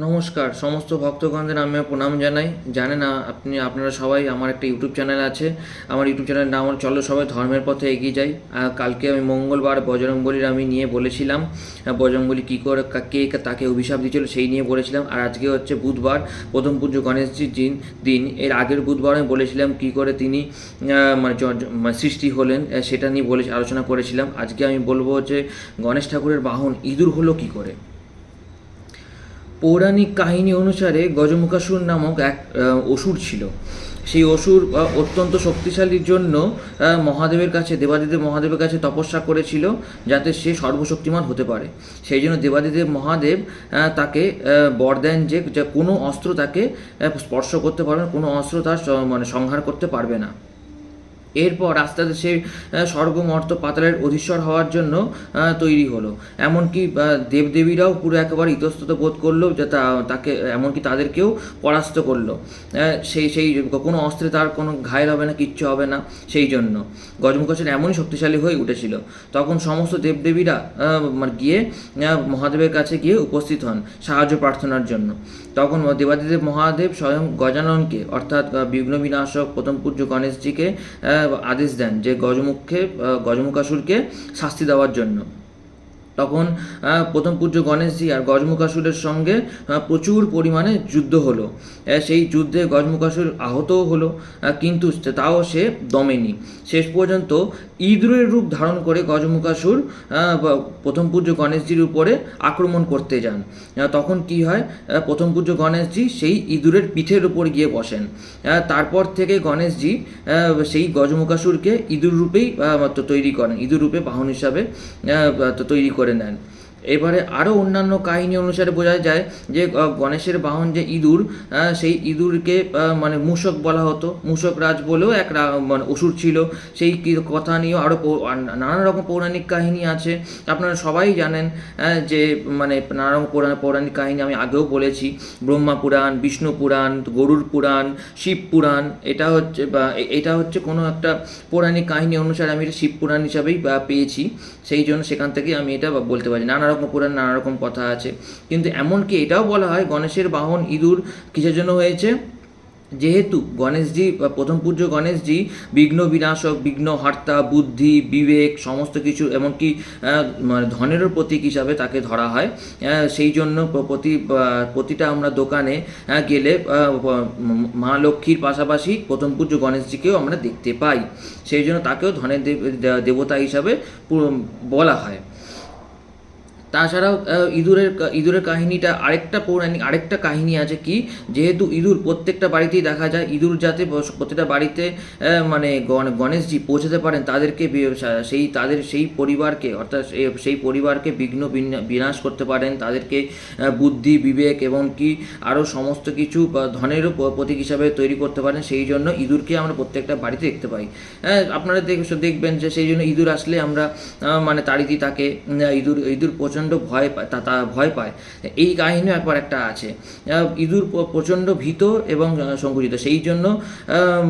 নমস্কার, সমস্ত ভক্তগণদের আমি প্রণাম জানাই। জানেন আপনি, আপনারা সবাই আমার একটা ইউটিউব চ্যানেল আছে। আমার ইউটিউব চ্যানেলের নাম চলো সবাই ধর্মের পথে এগিয়ে যাই। কালকে আমি মঙ্গলবার বজরংবলির আমি নিয়ে বলেছিলাম বজরংবলী কী করে, কে তাকে অভিশাপ দিয়েছিল সেই নিয়ে বলেছিলাম। আর আজকে হচ্ছে বুধবার, প্রথম পুজো গণেশজির দিন দিন। এর আগের বুধবার আমি বলেছিলাম কী করে তিনি মানে মানে সৃষ্টি হলেন সেটা নিয়ে বলে, আলোচনা করেছিলাম। আজকে আমি বলব যে গণেশ ঠাকুরের বাহন ইঁদুর হলো কী করে? পৌরাণিক কাহিনী অনুসারে গজমুখাসুর নামক এক অসুর ছিল। সেই অসুর অত্যন্ত শক্তিশালীর জন্য মহাদেবের কাছে, দেবাদিদেব মহাদেবের কাছে তপস্যা করেছিল যাতে সে সর্বশক্তিমান হতে পারে। সেই জন্য দেবাদিদেব মহাদেব তাকে বর দেন যে কোনো অস্ত্র তাকে স্পর্শ করতে পারবে না, কোনো অস্ত্র তার মানে সংহার করতে পারবে না। এরপর আস্তে আস্তে সে স্বর্গ মর্ত পাতালের অধীশ্বর হওয়ার জন্য তৈরি হলো। এমনকি দেবদেবীরাও পুরো একেবারে ইতস্তত বোধ করল যে তাকে, এমনকি তাদেরকেও পরাস্ত করল। সেই সেই কোনো অস্ত্রে তার কোনো ঘায়ল হবে না, কিচ্ছু হবে না, সেই জন্য। গজমুখসেন এমনই শক্তিশালী হয়ে উঠেছিল। তখন সমস্ত দেবদেবীরা মানে গিয়ে মহাদেবের কাছে গিয়ে উপস্থিত হন সাহায্য প্রার্থনার জন্য। তখন দেবাদিদেব মহাদেব স্বয়ং গজাননকে, অর্থাৎ বিঘ্ন বিনাশক প্রথম পূজ্য গণেশজিকে আদেশ দেন যে গজমুখে গজমুখাসুরকে শাস্তি দেওয়ার জন্য। তখন প্রথম পূজ্য গণেশজি আর গজমুখাসুরের সঙ্গে প্রচুর পরিমাণে যুদ্ধ হলো। সেই যুদ্ধে গজমুখাসুর আহতও হলো কিন্তু তাও সে দমেনি। শেষ পর্যন্ত ইঁদুরের রূপ ধারণ করে গজমুখাসুর প্রথম পূজ্য গণেশজির উপরে আক্রমণ করতে যান। তখন কি হয়? প্রথম পূজ্য গণেশজি সেই ইঁদুরের পিঠের উপর গিয়ে বসেন। তারপর থেকে গণেশজি সেই গজমুখাসুরকে ইঁদুর রূপেই তৈরি করেন। ইঁদুর রূপে বাহন হিসাবে তৈরি করে নেন এবারে আরও অন্যান্য কাহিনী অনুসারে বোঝা যায় যে গণেশের বাহন যে ইঁদুর সেই ইঁদুরকে মানে মূষক বলা হতো। মূষক রাজ বলেও এক মানে অসুর ছিল। সেই কথা নিয়েও আরও নানান রকম পৌরাণিক কাহিনী আছে। আপনারা সবাই জানেন যে মানে নানা রকম পৌরা- পৌরাণিক কাহিনী আমি আগেও বলেছি। ব্রহ্মা পুরাণ, বিষ্ণু পুরাণ গরুর পুরাণ, শিব পুরাণ, এটা হচ্ছে বা এটা হচ্ছে কোনো একটা পৌরাণিক কাহিনী অনুসারে আমি এটা শিব পুরাণ হিসাবেই পেয়েছি। সেই জন্য সেখান থেকে আমি এটা বলতে পারি। নানা রকম পুরাণ নানা রকম কথা আছে। কিন্তু এমনকি এটাও বলা হয় গণেশের বাহন ইঁদুর কিসের জন্য হয়েছে? যেহেতু গণেশজি প্রথম পূজ্য গণেশজি বিঘ্ন বিনাশক, বিঘ্ন হর্তা বুদ্ধি, বিবেক সমস্ত কিছু এমনকি মানে ধনেরও প্রতীক হিসাবে তাকে ধরা হয়। সেই জন্য প্রতি প্রতিটা আমরা দোকানে গেলে ম- লক্ষ্মীর পাশাপাশি প্রথম পূজ্য গণেশজিকেও আমরা দেখতে পাই। সেই জন্য তাকেও ধনের দেব- দেবতা হিসাবে বলা হয়। তাছাড়াও ইঁদুরের ইঁদুরের কাহিনীটা আরেকটা পৌরাণিক, আরেকটা কাহিনী আছে কি? যেহেতু ইঁদুর প্রত্যেকটা বাড়িতেই দেখা যায়, ইঁদুর যাতে প্রত্যেকটা বাড়িতে মানে গণ- গণেশজি পৌঁছাতে পারেন, তাদেরকে সেই, তাদের সেই পরিবারকে, অর্থাৎ সেই পরিবারকে বিঘ্ন বিনা- বিনাশ করতে পারেন, তাদেরকে বুদ্ধি, বিবেক এবং কি আরও সমস্ত কিছু ধনেরও প্রতীক হিসাবে তৈরি করতে পারেন, সেই জন্য ইঁদুরকে আমরা প্রত্যেকটা বাড়িতে দেখতে পাই। হ্যাঁ আপনারা দেখবেন যে সেই জন্য ইঁদুর আসলে আমরা মানে তাড়ি দিই তাকে ইঁদুর ইঁদুর প্রচণ্ড ভয় পায় তা ভয় পায়। এই কাহিনীও একবার একটা আছে। ইঁদুর প্রচণ্ড ভীত এবং সংকুচিত সেই জন্য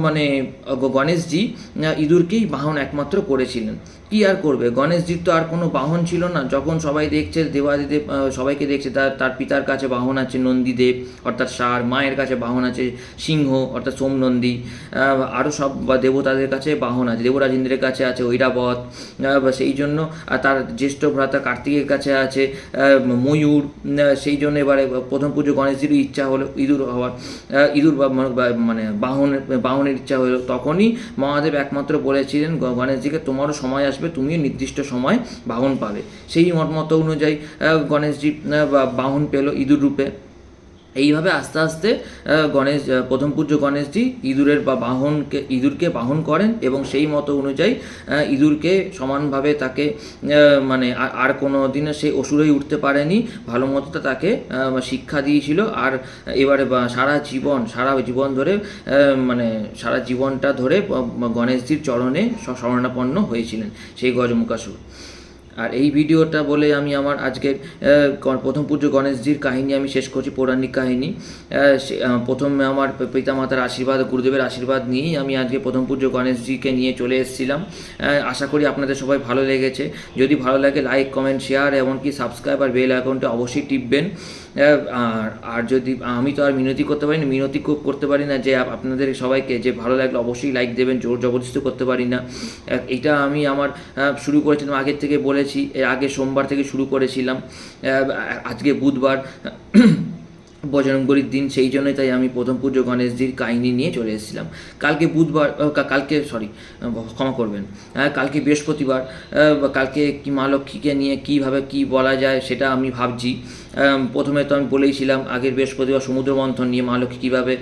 মানে গণেশজি ইঁদুরকেই বাহন একমাত্র করেছিলেন। কি আর করবে? গণেশজির তো আর কোনো বাহন ছিল না। যখন সবাই দেখছে, দেবাদিদেব সবাইকে দেখছে, তার তার পিতার কাছে বাহন আছে নন্দীদেব, অর্থাৎ ষাঁড় মায়ের কাছে বাহন আছে সিংহ, অর্থাৎ সোমনন্দী আরও সব দেবতাদের কাছে বাহন আছে দেবরাজ ইন্দ্রের কাছে আছে ঐরাবত সেই জন্য তার জ্যেষ্ঠ ভ্রাতা কার্তিকের কাছে আছে ময়ূর সেই জন্য এবারে প্রথম পুজো গণেশজিরও ইচ্ছা হলো ইঁদুর হওয়ার ইঁদুর মানে বাহনের বাহনের ইচ্ছা হলো। তখনই মহাদেব একমাত্র বলেছিলেন গণেশজিকে তোমারও সময় আসবে। তুমিও নির্দিষ্ট সময় বাহন পাবে। সেই মত অনুযায়ী গণেশজি বাহন পেল ইঁদুর রূপে। এইভাবে আস্তে আস্তে গণেশ প্রথম পূজ্য গণেশজি ইঁদুরের বা বাহনকে, ইঁদুরকে বাহন করেন এবং সেই মতো অনুযায়ী ইঁদুরকে সমানভাবে তাকে মানে আর- কোনো দিনে সে অসুরেই উঠতে পারেনি। ভালো মতো তাকে শিক্ষা দিয়েছিল। আর এবারে সারা জীবন সারা জীবন ধরে মানে সারা জীবনটা ধরে গণেশজির চরণে শরণাপন্ন হয়েছিলেন সেই গজমুখাসুর। আর এই ভিডিওটা বলে আমি আমার আজকে প্রথম পূজ্য গণেশজির কাহিনী আমি শেষ করছি, পৌরাণিক কাহিনী। প্রথমে আমার পিতা মাতার আশীর্বাদ, গুরুদেবের আশীর্বাদ নিয়েই আমি আজকে প্রথম পূজ্য গণেশজিকে নিয়ে চলে এসেছিলাম। আশা করি আপনাদের সবাই ভালো লেগেছে। যদি ভালো লাগে লাইক কমেন্ট শেয়ার এমনকি সাবস্ক্রাইব আর বেল অ্যাকাউন্টে অবশ্যই টিপবেন। আর আর যদি, আমি তো আর মিনতি করতে পারি না মিনতি করতে পারি না যে আপনাদের সবাইকে যে ভালো লাগলে অবশ্যই লাইক দেবেন, জোর জবরদস্তি করতে পারি না। এটা আমি আমার শুরু করেছিলাম, আগের থেকে বলেছি, এর আগে সোমবার থেকে শুরু করেছিলাম। আজকে বুধবার বজরঙ্গলির দিন, সেই জন্যই তাই আমি প্রথম পুজো গণেশজির কাহিনী নিয়ে চলে এসেছিলাম। কালকে বুধবার কালকে সরি ক্ষমা করবেন। কালকে বৃহস্পতিবার কালকে কি মা লক্ষ্মীকে নিয়ে কীভাবে কী বলা যায়, সেটা আমি ভাবছি। প্রথমে তো আমি বলেইছিলাম আগের বৃহস্পতিবার সমুদ্র মন্থন নিয়ে মা লক্ষ্মী কীভাবে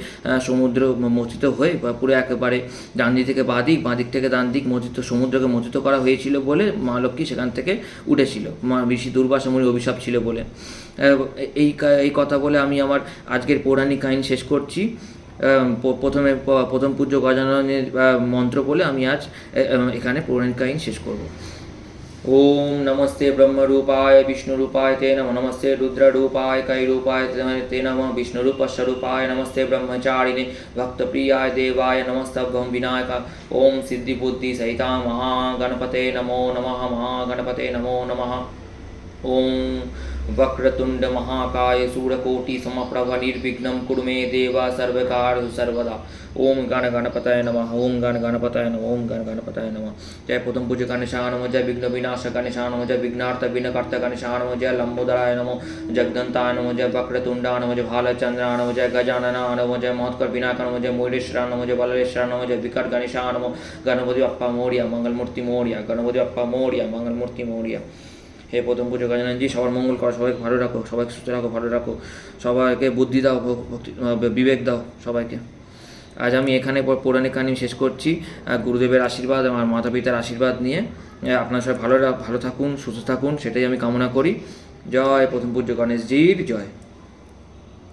সমুদ্র মথিত হয়ে বা পুরো একেবারে ডান দিক থেকে বাঁ দিক বাঁ দিক থেকে ডান দিক মথিত, সমুদ্রকে মথিত করা হয়েছিল বলে মা লক্ষ্মী সেখান থেকে উঠেছিল। মা, ঋষি দুর্বাসা মুনির অভিশাপ ছিল বলে। এই এই কথা বলে আমি আমার আজকের পৌরাণিক কাহিনী শেষ করছি। প্রথমে প্রথম পূজ্য গজাননের মন্ত্র বলে আমি আজ এখানে পৌরাণিক কাহিনী শেষ করব। ॐ नमस्ते ब्रह्मरूपाय विष्णुरूपाय ते नमो नमस्ते रुद्ररूपाय कैरूपाय ते नमः विष्णुरूपस्वरूपाय नमस्ते ब्रह्मचारिणे भक्तप्रियाय देवाय नमस्तभ्यं विनायक ॐ सिद्धिबुद्धिसहिता महागणपते नमो नमः महागणपते नमो नमः ॐ वक्रतुण्ड महाकाय सूरकोटि समप्रभ निर्विघ्नं कुरु मे देव सर्वकार सर्वदा ओम गण गणपतय नमः ओम गण गणपतय नमः ओम गण गणपतय नमः जय प्रथम पूज्य गणेशाय नमः जय विघ्न विनाश गणेशाय नमः जय विघ्नार्थ विघ्नकर्ता गणेशाय नमः जय लंबोदराय नमः जगदन्ताय नमः जय वक्रतुण्डाय नमः जय भालचन्द्राय नमः जय गजाननाय नमः जय महत्कर विनायक नमः जय मयूरेश्वराय नमः जय बलरेश्वराय नमः जय विकट गणेशाय नमः गणपति अप्पा मोरिया मंगलमूर्ति मोरिया गणपति अप्पा मोरिया मंगलमूर्ति मोरिया হে প্রথম পুজো গজাননজি সবার মঙ্গল করো, সবাইকে ভালো রাখো, সবাইকে সুস্থ রাখো, ভালো রাখো, সবাইকে বুদ্ধি দাও বিবেক দাও সবাইকে। আজ আমি এখানে পৌরাণিক কাহিনী শেষ করছি। গুরুদেবের আশীর্বাদ আমার মাতা পিতার আশীর্বাদ নিয়ে আপনার সবাই ভালো ভালো থাকুন, সুস্থ থাকুন, সেটাই আমি কামনা করি। জয় প্রথম পূজ্য গণেশজির, জয়।